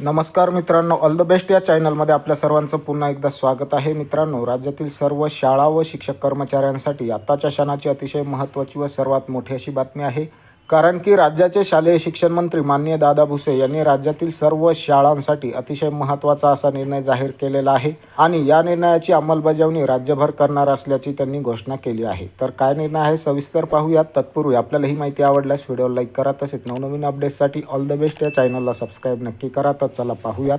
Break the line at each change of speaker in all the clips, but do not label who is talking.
नमस्कार मित्रांनो all the best या चॅनलमध्ये आपल्या सर्वांचं पुन्हा एकदा स्वागत आहे. मित्रांनो राज्यातील सर्व शाळा व शिक्षक कर्मचाऱ्यांसाठी आताच्या क्षणाची अतिशय महत्त्वाची व सर्वात मोठी अशी बातमी आहे. कारण की राज्याचे शालेय शिक्षण मंत्री माननीय दादा भुसे यांनी राज्यातील सर्व शाळांसाठी अतिशय महत्त्वाचा असा निर्णय जाहीर केलेला आहे आणि या निर्णयाची अंमलबजावणी राज्यभर करणार असल्याची त्यांनी घोषणा केली आहे. तर काय निर्णय आहे सविस्तर पाहूयात. तत्पूर्वी आपल्याला ही माहिती आवडल्यास व्हिडिओ लाईक करा तसेच नवनवीन अपडेट्ससाठी ऑल द बेस्ट या चॅनलला सबस्क्राईब नक्की करा. तर चला पाहूयात.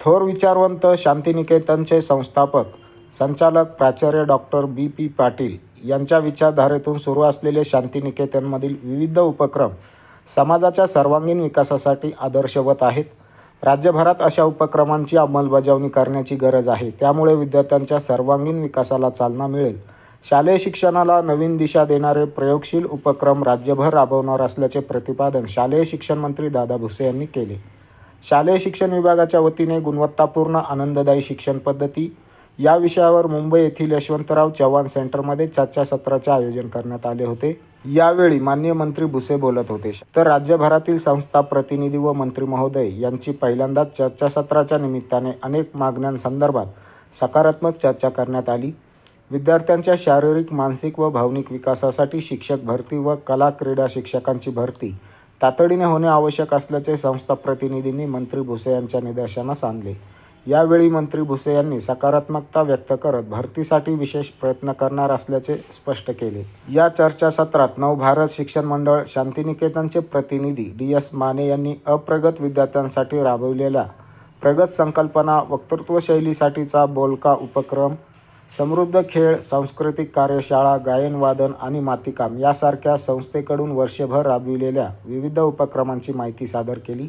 थोर विचारवंत शांतिनिकेतनचे संस्थापक संचालक प्राचार्य डॉक्टर बी पी पाटील यांच्या विचारधारेतून सुरू असलेले शांतिनिकेतनमधील विविध उपक्रम समाजाच्या सर्वांगीण विकासासाठी आदर्शवत आहेत. राज्यभरात अशा उपक्रमांची अंमलबजावणी करण्याची गरज आहे. त्यामुळे विद्यार्थ्यांच्या सर्वांगीण विकासाला चालना मिळेल. शालेय शिक्षणाला नवीन दिशा देणारे प्रयोगशील उपक्रम राज्यभर राबवणार असल्याचे प्रतिपादन शालेय शिक्षण मंत्री दादा भुसे यांनी केले. शालेय शिक्षण विभागाच्या वतीने गुणवत्तापूर्ण आनंददायी शिक्षण पद्धती या विषयावर मुंबई येथील यशवंतराव चव्हाण सेंटरमध्ये चर्चासत्राचे आयोजन करण्यात आले होते. यावेळी माननीय मंत्री भुसे बोलत होते. तर राज्यभरातील संस्था प्रतिनिधी व मंत्री महोदय यांची पहिल्यांदाच चर्चासत्राच्या निमित्ताने अनेक मागण्यांसंदर्भात सकारात्मक चर्चा करण्यात आली. विद्यार्थ्यांच्या शारीरिक मानसिक व भावनिक विकासासाठी शिक्षक भरती व कला क्रीडा शिक्षकांची भरती तातडीने होणे आवश्यक असल्याचे संस्था प्रतिनिधींनी मंत्री भुसे यांच्या निदर्शनास आणले. यावेळी मंत्री भुसे यांनी सकारात्मकता व्यक्त करत भरतीसाठी विशेष प्रयत्न करणार असल्याचे स्पष्ट केले. या चर्चासत्रात नवभारत शिक्षण मंडळ शांतिनिकेतनचे प्रतिनिधी डी एस माने यांनी अप्रगत विद्यार्थ्यांसाठी राबवलेल्या प्रगत संकल्पना वक्तृत्व शैलीसाठीचा बोलका उपक्रम समृद्ध खेळ सांस्कृतिक कार्यशाळा गायनवादन आणि मातीकाम यासारख्या संस्थेकडून वर्षभर राबविलेल्या विविध उपक्रमांची माहिती सादर केली.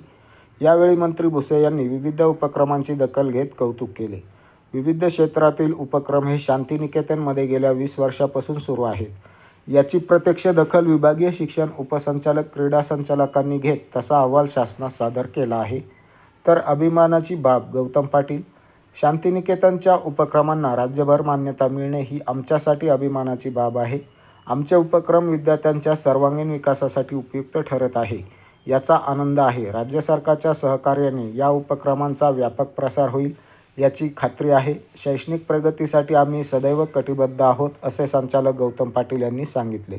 यावेळी मंत्री भुसे यांनी विविध उपक्रमांची दखल घेत कौतुक केले. विविध क्षेत्रातील उपक्रम हे शांतिनिकेतनमध्ये गेल्या वीस वर्षापासून सुरू आहेत. याची प्रत्यक्ष दखल विभागीय शिक्षण उपसंचालक क्रीडा संचालकांनी घेत तसा अहवाल शासनास सादर केला आहे. तर अभिमानाची बाब गौतम पाटील. शांतिनिकेतनच्या उपक्रमांना राज्यभर मान्यता मिळणे ही आमच्यासाठी अभिमानाची बाब आहे. आमचे उपक्रम विद्यार्थ्यांच्या सर्वांगीण विकासासाठी उपयुक्त ठरत आहे. याचा आनंद आहे. राज्य सरकारच्या सहकार्याने या उपक्रमांचा व्यापक प्रसार होईल याची खात्री आहे. शैक्षणिक प्रगतीसाठी आम्ही सदैव कटिबद्ध आहोत असे संचालक गौतम पाटील यांनी सांगितले.